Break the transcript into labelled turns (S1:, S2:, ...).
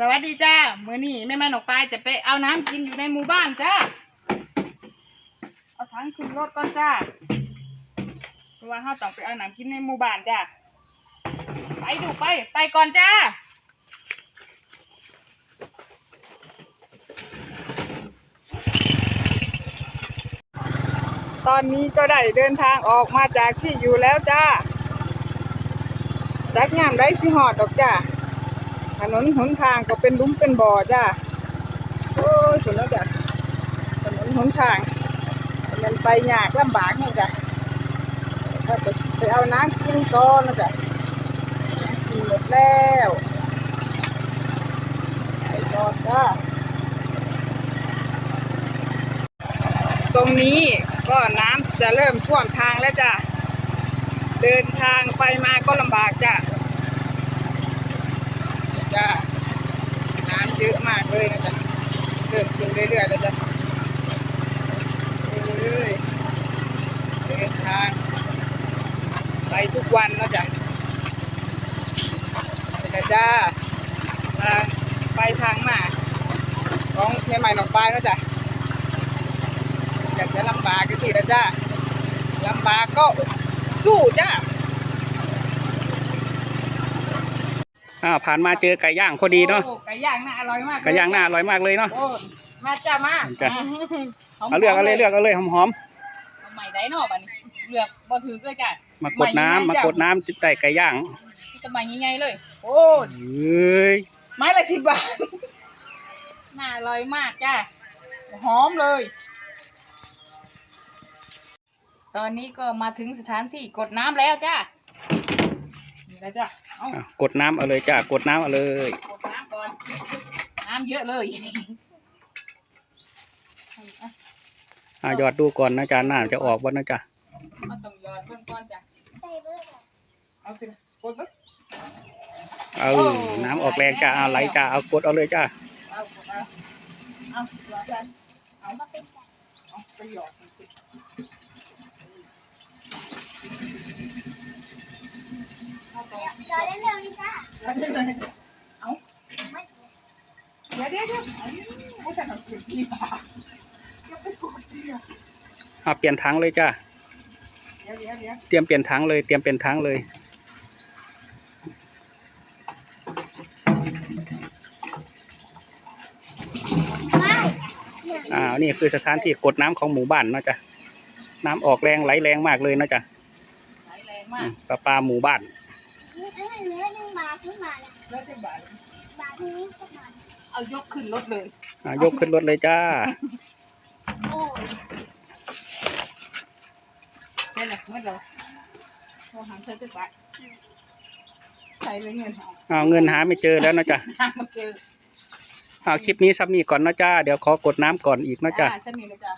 S1: สวัสดีจ้ามือนี้แม่แม่หนกปลายจะไปเอาน้ำกินอยู่ในหมู่บ้านจ้าเอาถังขึ้นรถก่อนจ้าเพราะว่าเราต้องไปเอาน้ำกินในหมู่บ้านจ้าไปดูไปไปก่อนจ้าตอนนี้ก็ได้เดินทางออกมาจากที่อยู่แล้วจ้าจากงามได้สิหอดดอกจ้า ถนนหนทางก็เป็นลุ้มเป็นบ่อจ้าโอ้ยสุดแล้วจ้ะถนนหนทางมันไปยากลำบากนี่จ้ะก็ไปไปเอาน้ำกินก่อนนะจ้ะน้ำกินหมดแล้วไปก่อนจ้าตรงนี้ก็น้ำจะเริ่มท่วมทางแล้วจ้ะเดินทางไปมาก็ลำบากจ้ะ นี่จ้ะน้ำเยอะมาก เลยนะจ๊ะเดินขึ้นเรื่อยๆเลยจ้ะเรื่อยๆเดินทางไปทุกวันนะจ๊ะนะจ้าทางไปทางมาของเมียใหม่หนองปลายนะจ๊ะอยากจะลำบากก็สินะจ้าลำบากก็สู้จ้า
S2: อ่าผ่านมาเจอไก่ย่างพอดีเนาะ
S1: โไก่ย่างน่าอร่อยมากเล
S2: ไก่ย่างน่าอร่อยมากเลยเนาะ
S1: โอ้มาจ้ามา
S2: จ้ะ
S1: หมๆ
S2: เอาเลือกเอาเลยเลือกเอาเลยหอม
S1: เอาใหม่ได้เนอกบัดนี้เลือกบ่ถือเลยจ้ะ
S2: ๆมากดน้ำมากดน้ำจิตใจไก่ย่าง
S1: จะใหม่ใหญ่ๆเลย โอ้
S2: เอ้ย
S1: ไม้ละสิบบาทน่าอร่อยมากจ้าหอมเลย ตอนนี้ก็มาถึงสถานที่กดน้ำแล้วจ้านี่แล้วจ้ะเอา
S2: อะกดน้ำเอาเลยจ้ากดน้ำเอาเลย
S1: กดน้ำก่อน น้ำเยอะเลย
S2: อะหยอดดูก่อนนะจ๊ะน่าจะออกวันนะจ๊ะ
S1: มาต้องหยอดเบื้องก่อนจ้ะเอาสิกดเบิ่ง
S2: เอา
S1: โอ้
S2: น้ำออกแรงจ้าเอาไหลจ้าเอากดเอาเลยจ้า
S1: เอากดเอาเอาหยอดกันเอามาเป็นเอาไปหยอ
S3: ด เรื่องนี้จ้า
S1: เอาเดี๋ยวเดี๋ยวเดี๋ยวเอาเดี๋ยวเดี๋ยวเดี๋ยวเอาไม่ใช่ของสิบที่บาทเดี๋ยวไปกดเดี๋ยว
S2: เอาเปลี่ยนถังเลยจ้า
S1: เดี๋ยวเดี๋ยวเดี๋ยว
S2: เตรียมเปลี่ยนถังเลย เตรียมเปลี่ยนถังเลย
S3: ไม่
S2: อ่านี่คือสถานที่กดน้ำของหมู่บ้านเนาะจ้ะน้ำออกแรงไหลแรงมากเลยนะจ๊ะ
S1: ไหลแรงมา
S2: อื
S1: ก
S2: มประปาหมู่บ้าน
S3: นี่เอ้ยเหลือหนึ่งบาทขึ้นมาแล้ว
S1: แล้วสิบบาท
S3: บาทนี้ก็มา
S1: เอายกขึ้นรถเลย
S2: อ่ายกขึ้นรถเลยจ้า
S3: โอ้ย
S1: นี่แหละเมื่อเราโทรหาเธอจะไปใส่เลยเงินเอา
S2: เอาเงินหาไม่เจอแล้วนะจ๊ะ
S1: หามาเจอ
S2: เอาคลิปนี้ซับนี้ก่อนนะจ้า เดี๋ยวขอกดน้ำก่อนอีกนะจ๊ะ
S1: อ่าฉันมีนะจ๊ะ